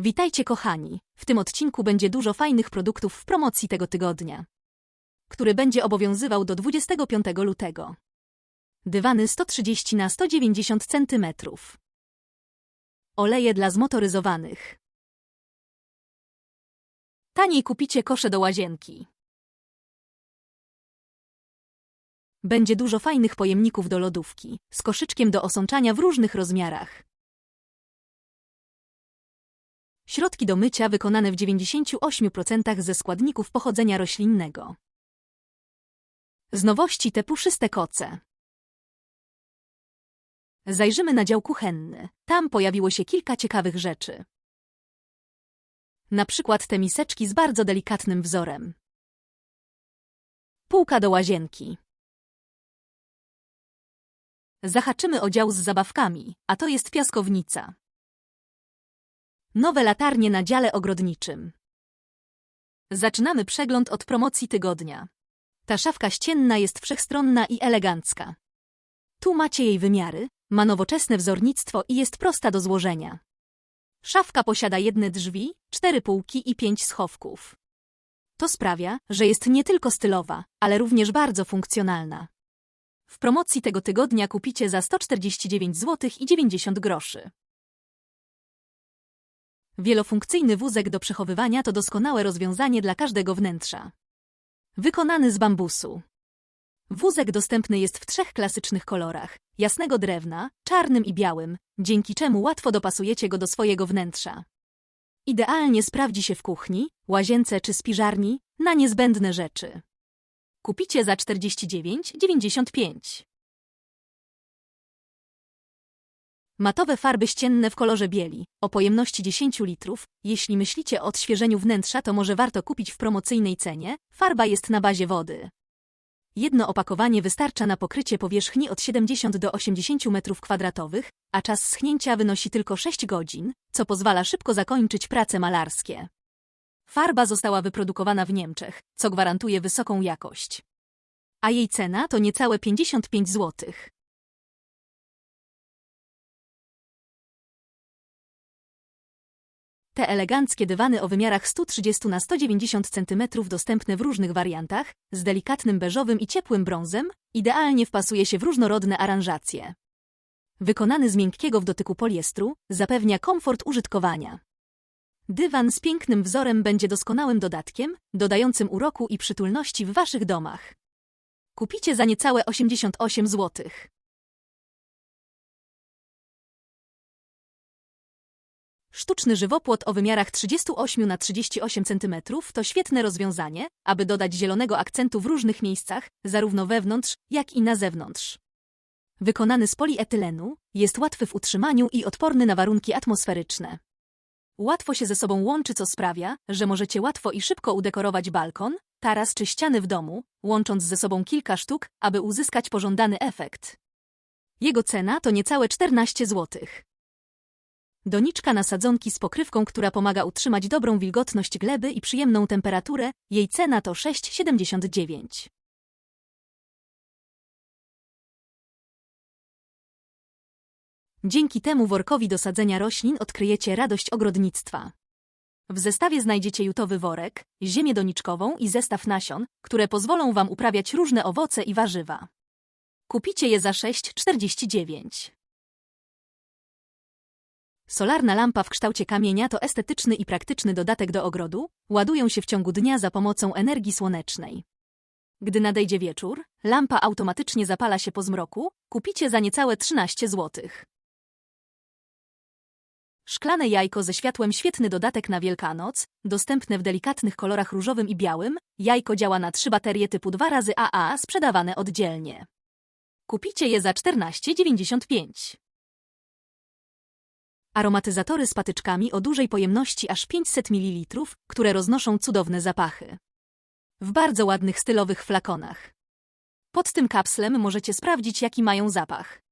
Witajcie kochani, w tym odcinku będzie dużo fajnych produktów w promocji tego tygodnia, który będzie obowiązywał do 25 lutego. Dywany 130 na 190 cm. Oleje dla zmotoryzowanych. Taniej kupicie kosze do łazienki. Będzie dużo fajnych pojemników do lodówki, z koszyczkiem do osączania w różnych rozmiarach. Środki do mycia wykonane w 98% ze składników pochodzenia roślinnego. Z nowości te puszyste koce. Zajrzymy na dział kuchenny. Tam pojawiło się kilka ciekawych rzeczy. Na przykład te miseczki z bardzo delikatnym wzorem. Półka do łazienki. Zahaczymy o dział z zabawkami, a to jest piaskownica. Nowe latarnie na dziale ogrodniczym. Zaczynamy przegląd od promocji tygodnia. Ta szafka ścienna jest wszechstronna i elegancka. Tu macie jej wymiary, ma nowoczesne wzornictwo i jest prosta do złożenia. Szafka posiada jedne drzwi, cztery półki i pięć schowków. To sprawia, że jest nie tylko stylowa, ale również bardzo funkcjonalna. W promocji tego tygodnia kupicie za 149 zł i 90 groszy. Wielofunkcyjny wózek do przechowywania to doskonałe rozwiązanie dla każdego wnętrza. Wykonany z bambusu. Wózek dostępny jest w trzech klasycznych kolorach: jasnego drewna, czarnym i białym, dzięki czemu łatwo dopasujecie go do swojego wnętrza. Idealnie sprawdzi się w kuchni, łazience czy spiżarni na niezbędne rzeczy. Kupicie za 49,95. Matowe farby ścienne w kolorze bieli, o pojemności 10 litrów. Jeśli myślicie o odświeżeniu wnętrza, to może warto kupić w promocyjnej cenie. Farba jest na bazie wody. Jedno opakowanie wystarcza na pokrycie powierzchni od 70 do 80 m2, a czas schnięcia wynosi tylko 6 godzin, co pozwala szybko zakończyć prace malarskie. Farba została wyprodukowana w Niemczech, co gwarantuje wysoką jakość. A jej cena to niecałe 55 zł. Te eleganckie dywany o wymiarach 130 na 190 cm dostępne w różnych wariantach, z delikatnym beżowym i ciepłym brązem, idealnie wpasuje się w różnorodne aranżacje. Wykonany z miękkiego w dotyku poliestru, zapewnia komfort użytkowania. Dywan z pięknym wzorem będzie doskonałym dodatkiem, dodającym uroku i przytulności w Waszych domach. Kupicie za niecałe 88 zł. Sztuczny żywopłot o wymiarach 38 na 38 cm to świetne rozwiązanie, aby dodać zielonego akcentu w różnych miejscach, zarówno wewnątrz, jak i na zewnątrz. Wykonany z polietylenu, jest łatwy w utrzymaniu i odporny na warunki atmosferyczne. Łatwo się ze sobą łączy, co sprawia, że możecie łatwo i szybko udekorować balkon, taras czy ściany w domu, łącząc ze sobą kilka sztuk, aby uzyskać pożądany efekt. Jego cena to niecałe 14 zł. Doniczka na sadzonki z pokrywką, która pomaga utrzymać dobrą wilgotność gleby i przyjemną temperaturę, jej cena to 6,79. Dzięki temu workowi do sadzenia roślin odkryjecie radość ogrodnictwa. W zestawie znajdziecie jutowy worek, ziemię doniczkową i zestaw nasion, które pozwolą Wam uprawiać różne owoce i warzywa. Kupicie je za 6,49. Solarna lampa w kształcie kamienia to estetyczny i praktyczny dodatek do ogrodu, ładują się w ciągu dnia za pomocą energii słonecznej. Gdy nadejdzie wieczór, lampa automatycznie zapala się po zmroku, kupicie za niecałe 13 zł. Szklane jajko ze światłem świetny dodatek na Wielkanoc, dostępne w delikatnych kolorach różowym i białym. Jajko działa na trzy baterie typu 2 razy AA sprzedawane oddzielnie. Kupicie je za 14,95. Aromatyzatory z patyczkami o dużej pojemności aż 500 ml, które roznoszą cudowne zapachy. W bardzo ładnych stylowych flakonach. Pod tym kapslem możecie sprawdzić, jaki mają zapach.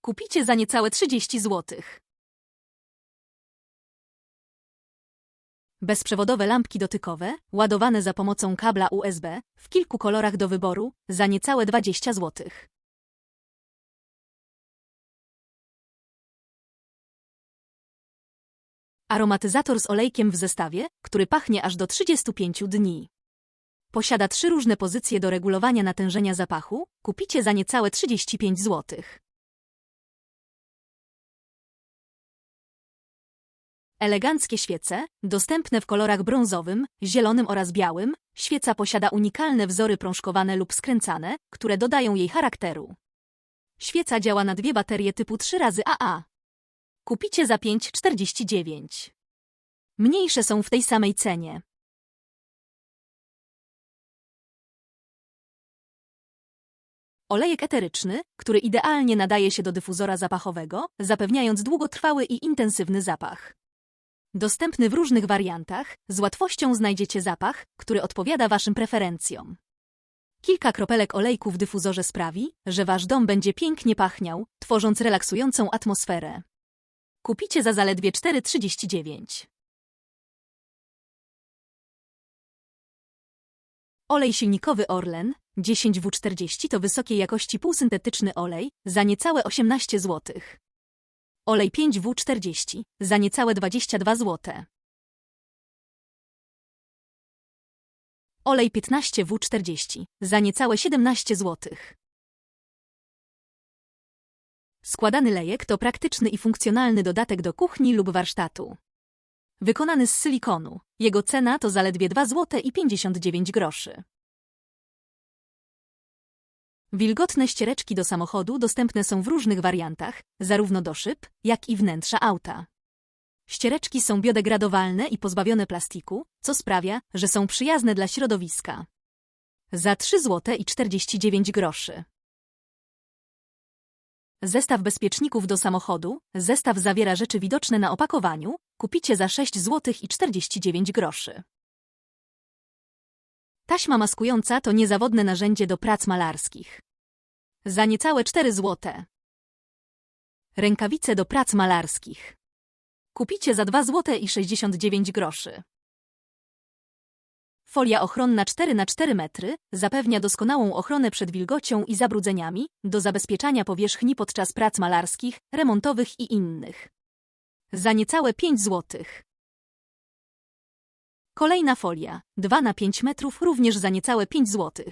Kupicie za niecałe 30 zł. Bezprzewodowe lampki dotykowe, ładowane za pomocą kabla USB, w kilku kolorach do wyboru, za niecałe 20 zł. Aromatyzator z olejkiem w zestawie, który pachnie aż do 35 dni. Posiada trzy różne pozycje do regulowania natężenia zapachu, kupicie za niecałe 35 zł. Eleganckie świece, dostępne w kolorach brązowym, zielonym oraz białym, świeca posiada unikalne wzory prążkowane lub skręcane, które dodają jej charakteru. Świeca działa na dwie baterie typu 3 razy AA. Kupicie za 5,49. Mniejsze są w tej samej cenie. Olejek eteryczny, który idealnie nadaje się do dyfuzora zapachowego, zapewniając długotrwały i intensywny zapach. Dostępny w różnych wariantach, z łatwością znajdziecie zapach, który odpowiada Waszym preferencjom. Kilka kropelek olejku w dyfuzorze sprawi, że Wasz dom będzie pięknie pachniał, tworząc relaksującą atmosferę. Kupicie za zaledwie 4,39. Olej silnikowy Orlen 10W40 to wysokiej jakości półsyntetyczny olej za niecałe 18 zł. Olej 5W40 za niecałe 22 zł. Olej 15W40 za niecałe 17 zł. Składany lejek to praktyczny i funkcjonalny dodatek do kuchni lub warsztatu. Wykonany z silikonu. Jego cena to zaledwie 2 zł i 59 groszy. Wilgotne ściereczki do samochodu dostępne są w różnych wariantach, zarówno do szyb, jak i wnętrza auta. Ściereczki są biodegradowalne i pozbawione plastiku, co sprawia, że są przyjazne dla środowiska. Za 3 zł i 49 groszy. Zestaw bezpieczników do samochodu. Zestaw zawiera rzeczy widoczne na opakowaniu. Kupicie za 6 zł i 49 groszy. Taśma maskująca to niezawodne narzędzie do prac malarskich. Za niecałe 4 zł. Rękawice do prac malarskich. Kupicie za 2 zł i 69 groszy. Folia ochronna 4 na 4 metry zapewnia doskonałą ochronę przed wilgocią i zabrudzeniami do zabezpieczania powierzchni podczas prac malarskich, remontowych i innych. Za niecałe 5 zł. Kolejna folia 2 na 5 metrów również za niecałe 5 zł.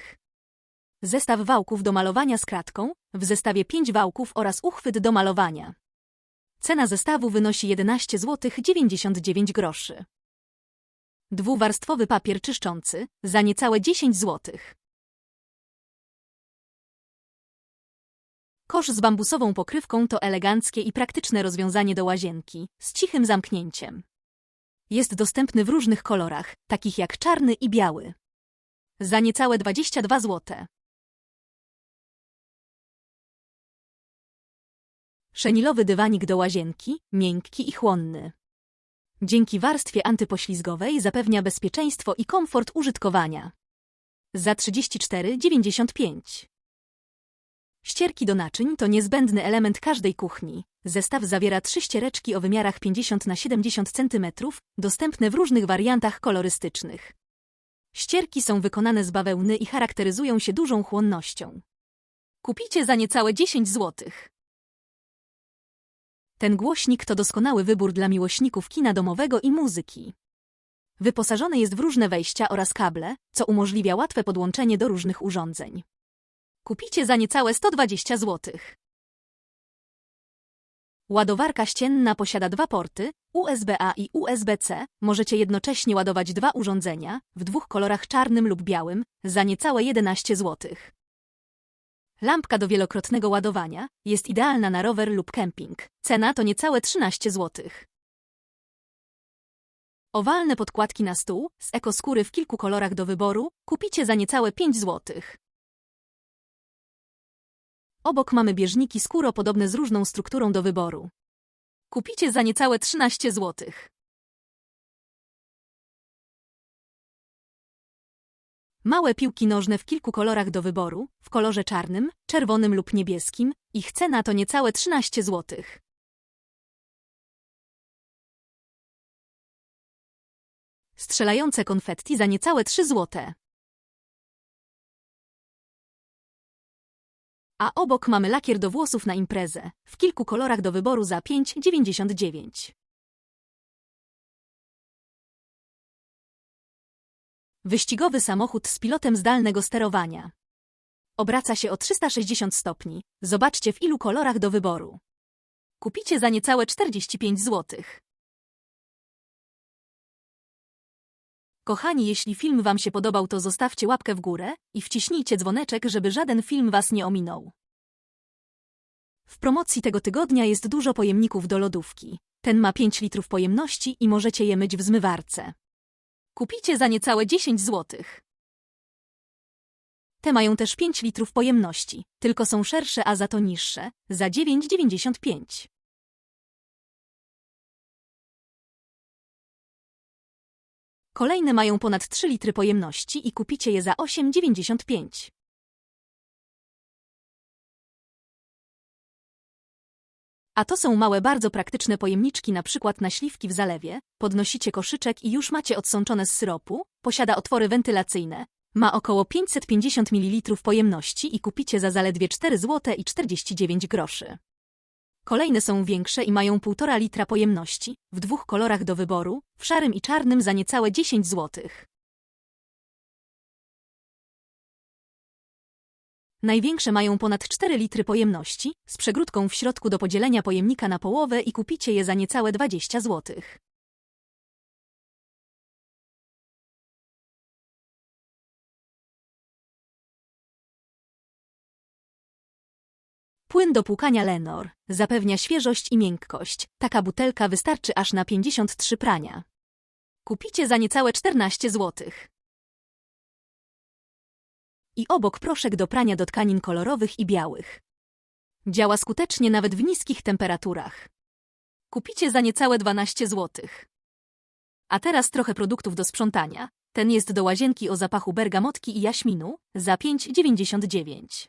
Zestaw wałków do malowania z kratką, w zestawie 5 wałków oraz uchwyt do malowania. Cena zestawu wynosi 11 zł 99 groszy. Dwuwarstwowy papier czyszczący za niecałe 10 zł. Kosz z bambusową pokrywką to eleganckie i praktyczne rozwiązanie do łazienki, z cichym zamknięciem. Jest dostępny w różnych kolorach, takich jak czarny i biały. Za niecałe 22 zł. Szenilowy dywanik do łazienki, miękki i chłonny. Dzięki warstwie antypoślizgowej zapewnia bezpieczeństwo i komfort użytkowania. Za 34,95. Ścierki do naczyń to niezbędny element każdej kuchni. Zestaw zawiera trzy ściereczki o wymiarach 50 na 70 cm, dostępne w różnych wariantach kolorystycznych. Ścierki są wykonane z bawełny i charakteryzują się dużą chłonnością. Kupicie za niecałe 10 zł. Ten głośnik to doskonały wybór dla miłośników kina domowego i muzyki. Wyposażony jest w różne wejścia oraz kable, co umożliwia łatwe podłączenie do różnych urządzeń. Kupicie za niecałe 120 zł. Ładowarka ścienna posiada dwa porty, USB-A i USB-C. Możecie jednocześnie ładować dwa urządzenia, w dwóch kolorach czarnym lub białym, za niecałe 11 zł. Lampka do wielokrotnego ładowania jest idealna na rower lub kemping. Cena to niecałe 13 zł. Owalne podkładki na stół z ekoskóry w kilku kolorach do wyboru kupicie za niecałe 5 zł. Obok mamy bieżniki skóropodobne z różną strukturą do wyboru. Kupicie za niecałe 13 zł. Małe piłki nożne w kilku kolorach do wyboru, w kolorze czarnym, czerwonym lub niebieskim. Ich cena to niecałe 13 zł. Strzelające konfetti za niecałe 3 zł. A obok mamy lakier do włosów na imprezę, w kilku kolorach do wyboru za 5,99. Wyścigowy samochód z pilotem zdalnego sterowania. Obraca się o 360 stopni. Zobaczcie w ilu kolorach do wyboru. Kupicie za niecałe 45 zł. Kochani, jeśli film Wam się podobał, to zostawcie łapkę w górę i wciśnijcie dzwoneczek, żeby żaden film Was nie ominął. W promocji tego tygodnia jest dużo pojemników do lodówki. Ten ma 5 litrów pojemności i możecie je myć w zmywarce. Kupicie za niecałe 10 zł. Te mają też 5 litrów pojemności, tylko są szersze, a za to niższe, za 9,95. Kolejne mają ponad 3 litry pojemności i kupicie je za 8,95. A to są małe, bardzo praktyczne pojemniczki na przykład na śliwki w zalewie, podnosicie koszyczek i już macie odsączone z syropu, posiada otwory wentylacyjne, ma około 550 ml pojemności i kupicie za zaledwie 4 zł i 49 groszy. Kolejne są większe i mają 1,5 litra pojemności, w dwóch kolorach do wyboru, w szarym i czarnym za niecałe 10 zł. Największe mają ponad 4 litry pojemności, z przegródką w środku do podzielenia pojemnika na połowę i kupicie je za niecałe 20 zł. Płyn do płukania Lenor zapewnia świeżość i miękkość. Taka butelka wystarczy aż na 53 prania. Kupicie za niecałe 14 zł. I obok proszek do prania do tkanin kolorowych i białych. Działa skutecznie nawet w niskich temperaturach. Kupicie za niecałe 12 zł. A teraz trochę produktów do sprzątania. Ten jest do łazienki o zapachu bergamotki i jaśminu za 5,99.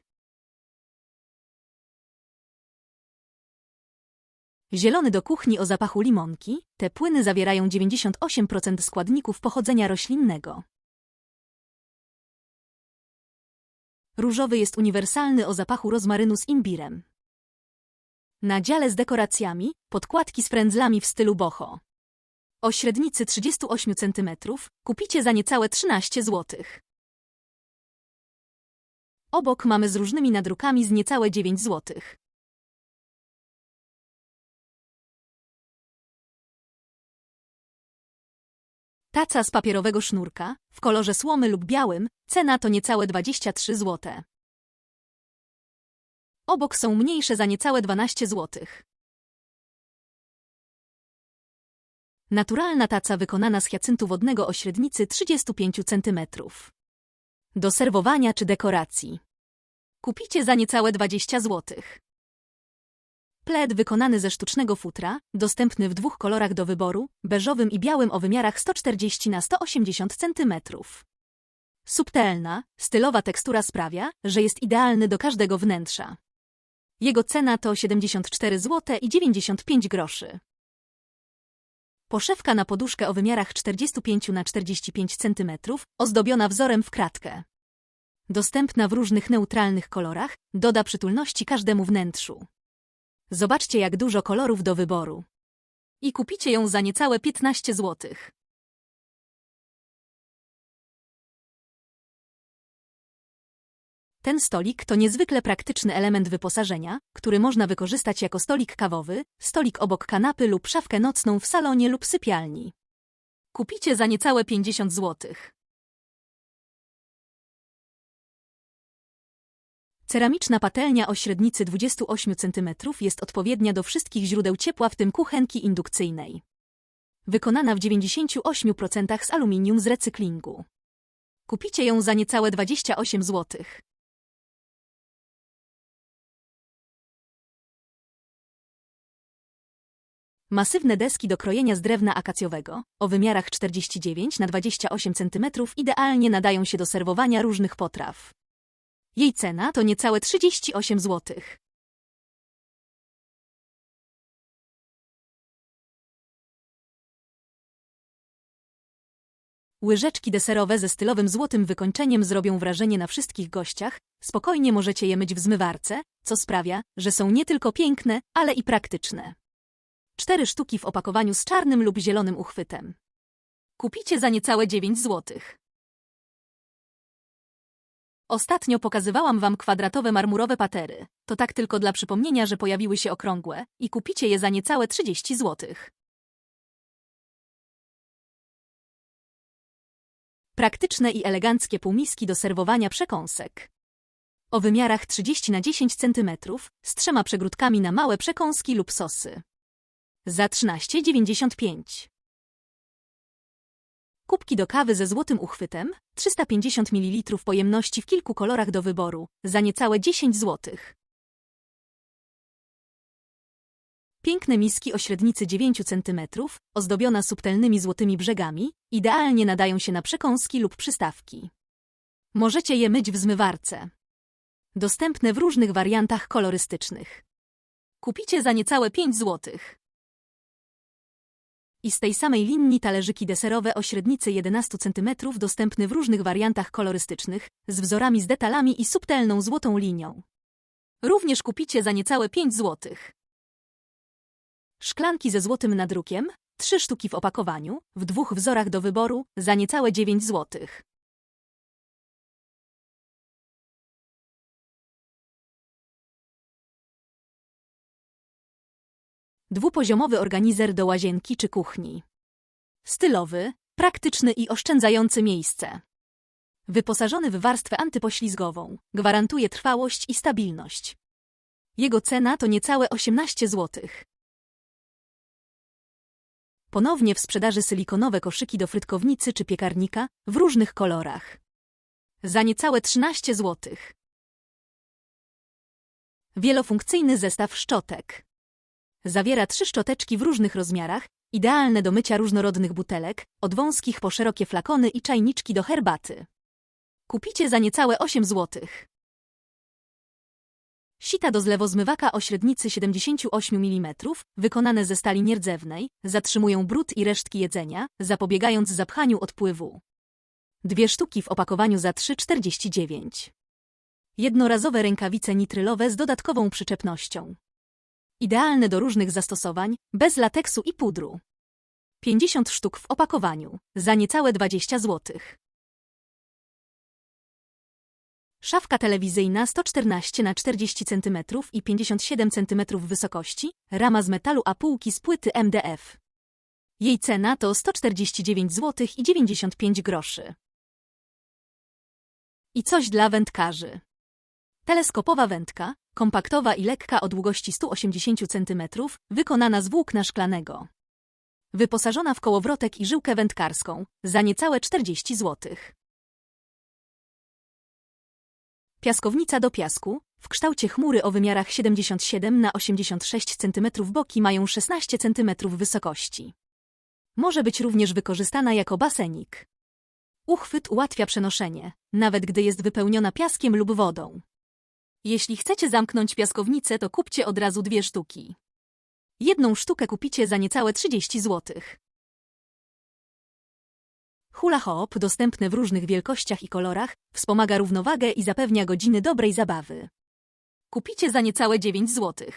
Zielony do kuchni o zapachu limonki. Te płyny zawierają 98% składników pochodzenia roślinnego. Różowy jest uniwersalny o zapachu rozmarynu z imbirem. Na dziale z dekoracjami podkładki z frędzlami w stylu boho. O średnicy 38 cm kupicie za niecałe 13 zł. Obok mamy z różnymi nadrukami z niecałe 9 zł. Taca z papierowego sznurka, w kolorze słomy lub białym, cena to niecałe 23 zł. Obok są mniejsze za niecałe 12 zł. Naturalna taca wykonana z hiacyntu wodnego o średnicy 35 cm. Do serwowania czy dekoracji. Kupicie za niecałe 20 zł. Pled wykonany ze sztucznego futra, dostępny w dwóch kolorach do wyboru, beżowym i białym o wymiarach 140 na 180 cm. Subtelna, stylowa tekstura sprawia, że jest idealny do każdego wnętrza. Jego cena to 74 zł i 95 groszy. Poszewka na poduszkę o wymiarach 45 na 45 cm, ozdobiona wzorem w kratkę. Dostępna w różnych neutralnych kolorach, doda przytulności każdemu wnętrzu. Zobaczcie jak dużo kolorów do wyboru. I kupicie ją za niecałe 15 zł. Ten stolik to niezwykle praktyczny element wyposażenia, który można wykorzystać jako stolik kawowy, stolik obok kanapy lub szafkę nocną w salonie lub sypialni. Kupicie za niecałe 50 zł. Ceramiczna patelnia o średnicy 28 cm jest odpowiednia do wszystkich źródeł ciepła, w tym kuchenki indukcyjnej. Wykonana w 98% z aluminium z recyklingu. Kupicie ją za niecałe 28 zł. Masywne deski do krojenia z drewna akacjowego, o wymiarach 49 na 28 cm idealnie nadają się do serwowania różnych potraw. Jej cena to niecałe 38 zł. Łyżeczki deserowe ze stylowym złotym wykończeniem zrobią wrażenie na wszystkich gościach, spokojnie możecie je myć w zmywarce, co sprawia, że są nie tylko piękne, ale i praktyczne. Cztery sztuki w opakowaniu z czarnym lub zielonym uchwytem. Kupicie za niecałe 9 złotych. Ostatnio pokazywałam wam kwadratowe marmurowe patery. To tak tylko dla przypomnienia, że pojawiły się okrągłe i kupicie je za niecałe 30 zł. Praktyczne i eleganckie półmiski do serwowania przekąsek. O wymiarach 30 na 10 cm z trzema przegródkami na małe przekąski lub sosy. Za 13,95. Kubki do kawy ze złotym uchwytem, 350 ml pojemności w kilku kolorach do wyboru, za niecałe 10 zł. Piękne miski o średnicy 9 cm, ozdobiona subtelnymi złotymi brzegami, idealnie nadają się na przekąski lub przystawki. Możecie je myć w zmywarce. Dostępne w różnych wariantach kolorystycznych. Kupicie za niecałe 5 zł. I z tej samej linii talerzyki deserowe o średnicy 11 cm dostępny w różnych wariantach kolorystycznych, z wzorami z detalami i subtelną złotą linią. Również kupicie za niecałe 5 zł. Szklanki ze złotym nadrukiem, trzy sztuki w opakowaniu, w dwóch wzorach do wyboru, za niecałe 9 zł. Dwupoziomowy organizer do łazienki czy kuchni. Stylowy, praktyczny i oszczędzający miejsce. Wyposażony w warstwę antypoślizgową, gwarantuje trwałość i stabilność. Jego cena to niecałe 18 zł. Ponownie w sprzedaży silikonowe koszyki do frytkownicy czy piekarnika w różnych kolorach. Za niecałe 13 zł. Wielofunkcyjny zestaw szczotek. Zawiera trzy szczoteczki w różnych rozmiarach, idealne do mycia różnorodnych butelek, od wąskich po szerokie flakony i czajniczki do herbaty. Kupicie za niecałe 8 zł. Sita do zlewozmywaka o średnicy 78 mm, wykonane ze stali nierdzewnej, zatrzymują brud i resztki jedzenia, zapobiegając zapchaniu odpływu. Dwie sztuki w opakowaniu za 3,49. Jednorazowe rękawice nitrylowe z dodatkową przyczepnością. Idealne do różnych zastosowań, bez lateksu i pudru. 50 sztuk w opakowaniu, za niecałe 20 zł. Szafka telewizyjna 114 na 40 cm i 57 cm wysokości, rama z metalu a półki z płyty MDF. Jej cena to 149 zł i 95 groszy. I coś dla wędkarzy. Teleskopowa wędka, kompaktowa i lekka o długości 180 cm, wykonana z włókna szklanego. Wyposażona w kołowrotek i żyłkę wędkarską, za niecałe 40 zł. Piaskownica do piasku, w kształcie chmury o wymiarach 77 na 86 cm boki mają 16 cm wysokości. Może być również wykorzystana jako basenik. Uchwyt ułatwia przenoszenie, nawet gdy jest wypełniona piaskiem lub wodą. Jeśli chcecie zamknąć piaskownicę, to kupcie od razu dwie sztuki. Jedną sztukę kupicie za niecałe 30 zł. Hula hoop, dostępny w różnych wielkościach i kolorach, wspomaga równowagę i zapewnia godziny dobrej zabawy. Kupicie za niecałe 9 zł.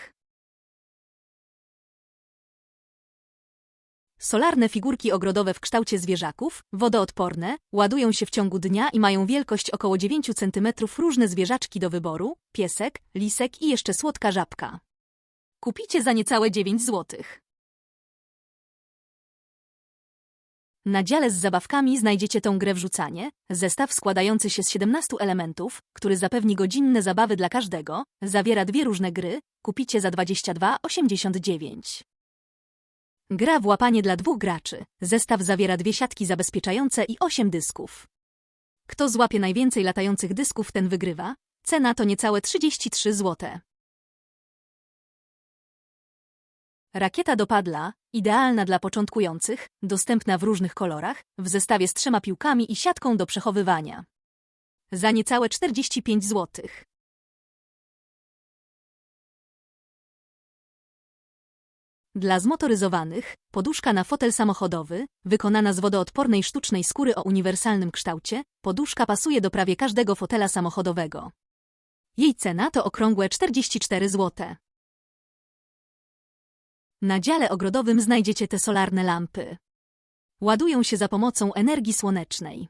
Solarne figurki ogrodowe w kształcie zwierzaków, wodoodporne, ładują się w ciągu dnia i mają wielkość około 9 cm różne zwierzaczki do wyboru, piesek, lisek i jeszcze słodka żabka. Kupicie za niecałe 9 zł. Na dziale z zabawkami znajdziecie tą grę wrzucanie, zestaw składający się z 17 elementów, który zapewni godzinne zabawy dla każdego, zawiera dwie różne gry, kupicie za 22,89. Gra w łapanie dla dwóch graczy. Zestaw zawiera dwie siatki zabezpieczające i osiem dysków. Kto złapie najwięcej latających dysków, ten wygrywa. Cena to niecałe 33 zł. Rakieta do padla, idealna dla początkujących, dostępna w różnych kolorach, w zestawie z trzema piłkami i siatką do przechowywania. Za niecałe 45 zł. Dla zmotoryzowanych, poduszka na fotel samochodowy, wykonana z wodoodpornej sztucznej skóry o uniwersalnym kształcie, poduszka pasuje do prawie każdego fotela samochodowego. Jej cena to okrągłe 44 zł. Na dziale ogrodowym znajdziecie te solarne lampy. Ładują się za pomocą energii słonecznej.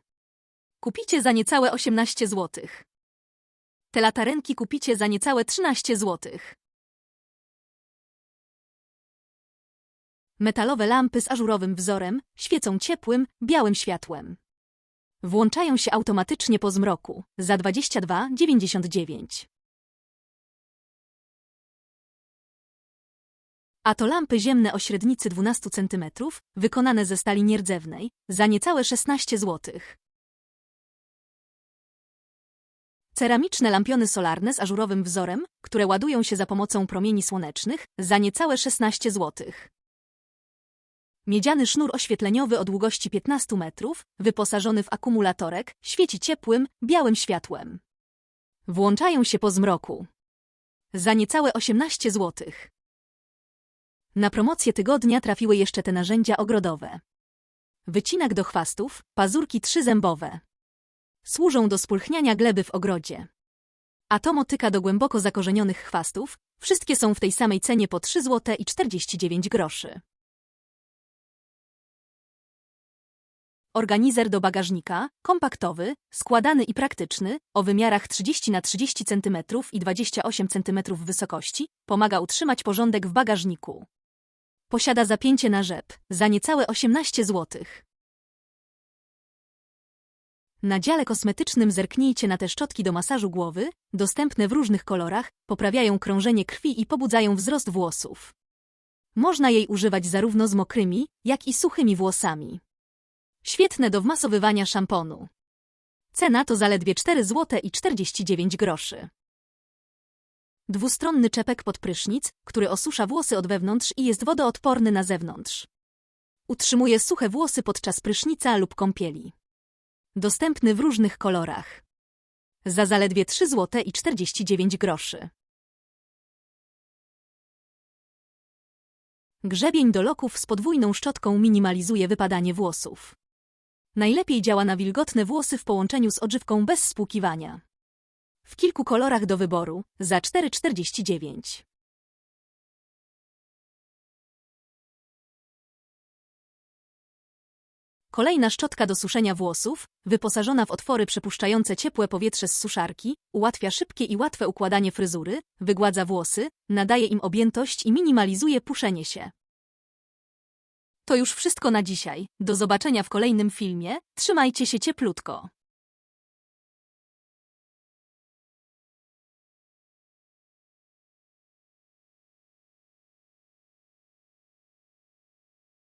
Kupicie za niecałe 18 zł. Te latarenki kupicie za niecałe 13 zł. Metalowe lampy z ażurowym wzorem świecą ciepłym, białym światłem. Włączają się automatycznie po zmroku za 22,99. A to lampy ziemne o średnicy 12 cm, wykonane ze stali nierdzewnej, za niecałe 16 zł. Ceramiczne lampiony solarne z ażurowym wzorem, które ładują się za pomocą promieni słonecznych, za niecałe 16 zł. Miedziany sznur oświetleniowy o długości 15 metrów, wyposażony w akumulatorek, świeci ciepłym, białym światłem. Włączają się po zmroku. Za niecałe 18 zł. Na promocję tygodnia trafiły jeszcze te narzędzia ogrodowe. Wycinak do chwastów, pazurki trzyzębowe. Służą do spulchniania gleby w ogrodzie. A to motyka do głęboko zakorzenionych chwastów, wszystkie są w tej samej cenie po 3 zł i 49 groszy. Organizer do bagażnika, kompaktowy, składany i praktyczny, o wymiarach 30 na 30 cm i 28 cm wysokości, pomaga utrzymać porządek w bagażniku. Posiada zapięcie na rzep, za niecałe 18 zł. Na dziale kosmetycznym zerknijcie na te szczotki do masażu głowy, dostępne w różnych kolorach, poprawiają krążenie krwi i pobudzają wzrost włosów. Można jej używać zarówno z mokrymi, jak i suchymi włosami. Świetne do wmasowywania szamponu. Cena to zaledwie 4 zł i 49 groszy. Dwustronny czepek pod prysznic, który osusza włosy od wewnątrz i jest wodoodporny na zewnątrz. Utrzymuje suche włosy podczas prysznica lub kąpieli. Dostępny w różnych kolorach. Za zaledwie 3 zł i 49 groszy. Grzebień do loków z podwójną szczotką minimalizuje wypadanie włosów. Najlepiej działa na wilgotne włosy w połączeniu z odżywką bez spłukiwania. W kilku kolorach do wyboru, za 4,49. Kolejna szczotka do suszenia włosów, wyposażona w otwory przepuszczające ciepłe powietrze z suszarki, ułatwia szybkie i łatwe układanie fryzury, wygładza włosy, nadaje im objętość i minimalizuje puszenie się. To już wszystko na dzisiaj. Do zobaczenia w kolejnym filmie. Trzymajcie się cieplutko.